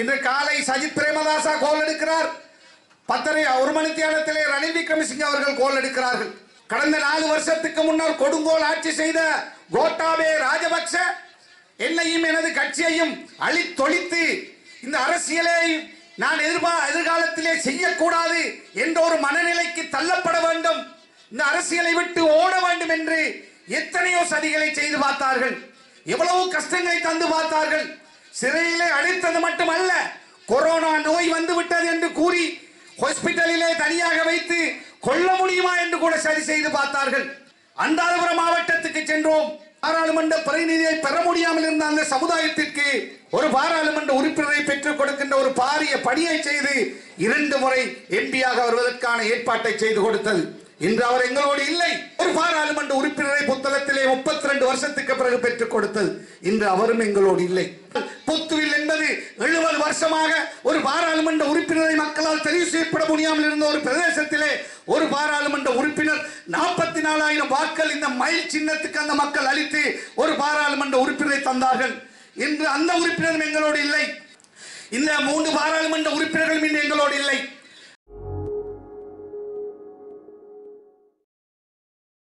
இன்று காலை சஜித் பிரேமதாசா கோல் எடுக்கிறார். பத்தரை ஒரு மணி தியானத்திலே ரணில் விக்ரமசிங்க அவர்கள் கோல் எடுக்கிறார்கள். கடந்த நாலு வருஷத்துக்கு முன்னர் கொடுங்கோல் ஆட்சி செய்த கோட்டாபே ராஜபக்ச என்னையும் எனது கட்சியையும் அழித்தொழித்து இந்த அரசியலை நான் எதிர்பா எதிர்காலத்திலே செய்யக்கூடாது என்ற ஒரு மனநிலைக்கு தள்ளப்பட வேண்டும். இந்த அரசியலை விட்டு ஓட வேண்டும் என்று எத்தனையோ சதிகளை செய்து பார்த்தார்கள். எவ்வளவு கஷ்டங்களை தந்து பார்த்தார்கள். சிறையிலே அடைத்தது மட்டுமல்ல கொரோனா நோய் வந்து விட்டது என்று கூறி ஹாஸ்பிட்டலிலே தனியாக வைத்து கொல்ல முடியுமா என்று கூட சரி செய்து பார்த்தார்கள். அந்தாதபுரம் மாவட்டத்துக்கு சென்றோம். பாராளுமன்ற பிரதிநிதியை பெற முடியாமல் இருந்த அந்த சமுதாயத்திற்கு ஒரு பாராளுமன்ற உறுப்பினரை பெற்றுக் கொடுக்கின்ற ஒரு பாரிய பணியை செய்து இரண்டு முறை எம்பியாக வருவதற்கான ஏற்பாட்டை செய்து கொடுத்தது. இன்று அவர் எங்களோடு இல்லை. ஒரு பாராளுமன்ற உறுப்பினரை புத்தகத்திலே முப்பத்தி ரெண்டு வருஷத்துக்கு பிறகு பெற்றுக் கொடுத்தது. இன்று அவரும் எங்களோடு இல்லை. புத்துவில் என்பது எழுபது வருஷமாக ஒரு பாராளுமன்ற உறுப்பினரை மக்களால் தெரிவு செய்யப்பட முடியாமல் இருந்த ஒரு பிரதேசத்திலே ஒரு பாராளுமன்ற உறுப்பினர் நாற்பத்தி நாலாயிரம் வாக்கள் இந்த மயில் சின்னத்துக்கு அந்த மக்கள் அளித்து ஒரு பாராளுமன்ற உறுப்பினரை தந்தார்கள். இன்று அந்த உறுப்பினரும் எங்களோடு இல்லை. இந்த மூன்று பாராளுமன்ற உறுப்பினர்களும் இன்று எங்களோடு இல்லை.